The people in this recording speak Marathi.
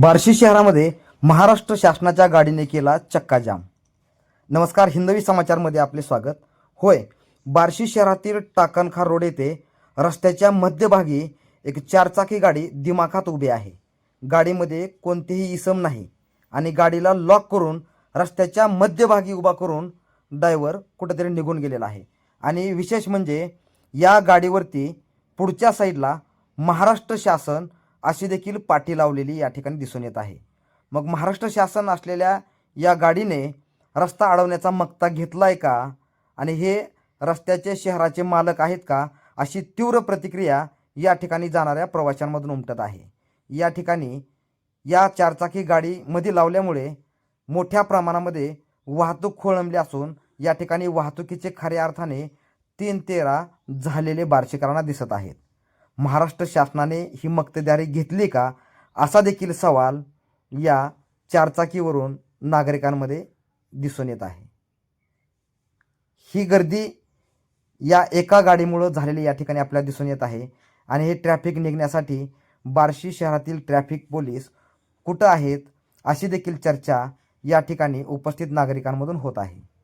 बार्शी शहरामध्ये महाराष्ट्र शासनाच्या गाडीने केला चक्काजाम. नमस्कार हिंदवी समाचारमध्ये आपले स्वागत. होय बार्शी शहरातील टाकणखार रोड येथे रस्त्याच्या मध्यभागी एक चारचाकी गाडी दिमाखात उभी आहे. गाडीमध्ये कोणतेही इसम नाही आणि गाडीला लॉक करून रस्त्याच्या मध्यभागी उभा करून ड्रायव्हर कुठेतरी निघून गेलेला आहे. आणि विशेष म्हणजे या गाडीवरती पुढच्या साईडला महाराष्ट्र शासन अशी देखील पाठी लावलेली या ठिकाणी दिसून येत आहे. मग महाराष्ट्र शासन असलेल्या या गाडीने रस्ता अडवण्याचा मक्ता घेतला आहे का? आणि हे रस्त्याचे शहराचे मालक आहेत का? अशी तीव्र प्रतिक्रिया या ठिकाणी जाणाऱ्या प्रवाशांमधून उमटत आहे. या ठिकाणी या चारचाकी गाडीमध्ये लावल्यामुळे मोठ्या प्रमाणामध्ये वाहतूक खोळंबली असून या ठिकाणी वाहतुकीचे खऱ्या अर्थाने तीन तेरा झालेले बार्शीकरांना दिसत आहेत. महाराष्ट्र शासनाने ही मक्तेदारी घेतली का? असा देखील सवाल या चारचाकीवरून नागरिकांमध्ये दिसून येत आहे. ही गर्दी या एका गाडीमुळं झालेली या ठिकाणी आपल्याला दिसून येत आहे आणि हे ट्रॅफिक निघण्यासाठी बार्शी शहरातील ट्रॅफिक पोलीस कुठं आहेत अशी देखील चर्चा या ठिकाणी उपस्थित नागरिकांमधून होत आहे.